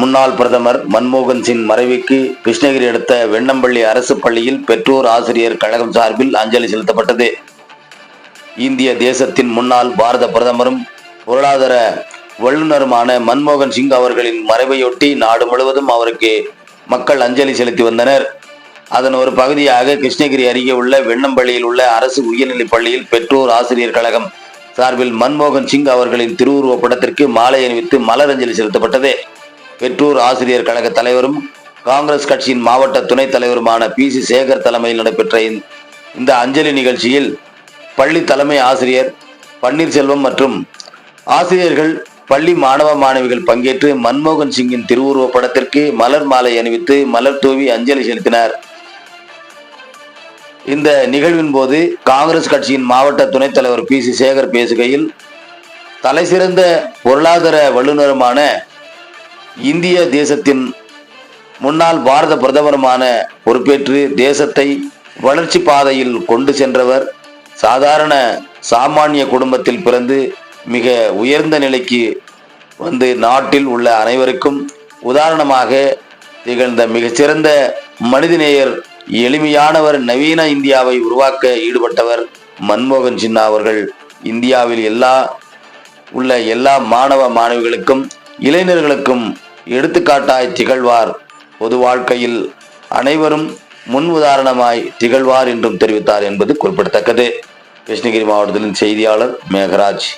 முன்னாள் பிரதமர் மன்மோகன் சிங் மறைவுக்கு கிருஷ்ணகிரி அடுத்த வெண்ணம்பள்ளி அரசு பள்ளியில் பெற்றோர் ஆசிரியர் கழகம் சார்பில் அஞ்சலி செலுத்தப்பட்டது. இந்திய தேசத்தின் முன்னாள் பாரத பிரதமரும் பொருளாதார வல்லுநருமான மன்மோகன் சிங் அவர்களின் மறைவையொட்டி நாடு முழுவதும் அவருக்கு மக்கள் அஞ்சலி செலுத்தி வந்தனர். அதன் ஒரு பகுதியாக கிருஷ்ணகிரி அருகே உள்ள வெண்ணம்பள்ளியில் உள்ள அரசு உயர்நிலைப் பள்ளியில் பெற்றோர் ஆசிரியர் கழகம் சார்பில் மன்மோகன் சிங் அவர்களின் திருவுருவப் படத்திற்கு மாலை அணிவித்து மலர் அஞ்சலி செலுத்தப்பட்டது. பெற்றோர் ஆசிரியர் கழக தலைவரும் காங்கிரஸ் கட்சியின் மாவட்ட துணைத் தலைவருமான பி. சி. சேகர் தலைமையில் நடைபெற்ற இந்த- இந்த அஞ்சலி நிகழ்ச்சியில் பள்ளி தலைமை ஆசிரியர் பன்னீர்செல்வம் மற்றும் ஆசிரியர்கள் பள்ளி மாணவ மாணவிகள் பங்கேற்று மன்மோகன் சிங்கின் திருவுருவப் படத்திற்கு மலர் மாலை அணிவித்து மலர் தூவி அஞ்சலி செலுத்தினர். இந்த நிகழ்வின் போது காங்கிரஸ் கட்சியின் மாவட்ட துணைத் தலைவர் பி சி சேகர் பேசுகையில் தலைசிறந்த பொருளாதார வல்லுநருமான இந்திய தேசத்தின் முன்னாள் பாரத பிரதமருமான பொறுப்பேற்று தேசத்தை வளர்ச்சி பாதையில் கொண்டு சென்றவர் சாதாரண சாமானிய குடும்பத்தில் பிறந்து மிக உயர்ந்த நிலைக்கு வந்து நாட்டில் உள்ள அனைவருக்கும் உதாரணமாக திகழ்ந்த மிகச்சிறந்த மனிதநேயர் எளிமையானவர் நவீன இந்தியாவை உருவாக்க ஈடுபட்டவர் மன்மோகன் சின்ஹா அவர்கள். இந்தியாவில் எல்லா உள்ள எல்லா மாணவ மாணவிகளுக்கும் இளைஞர்களுக்கும் எடுத்துக்காட்டாய் திகழ்வார். பொது வாழ்க்கையில் அனைவரும் முன் உதாரணமாய் திகழ்வார் என்றும் தெரிவித்தார் என்பது குறிப்பிடத்தக்கது. கிருஷ்ணகிரி மாவட்டத்தின் செய்தியாளர் மேகராஜ்.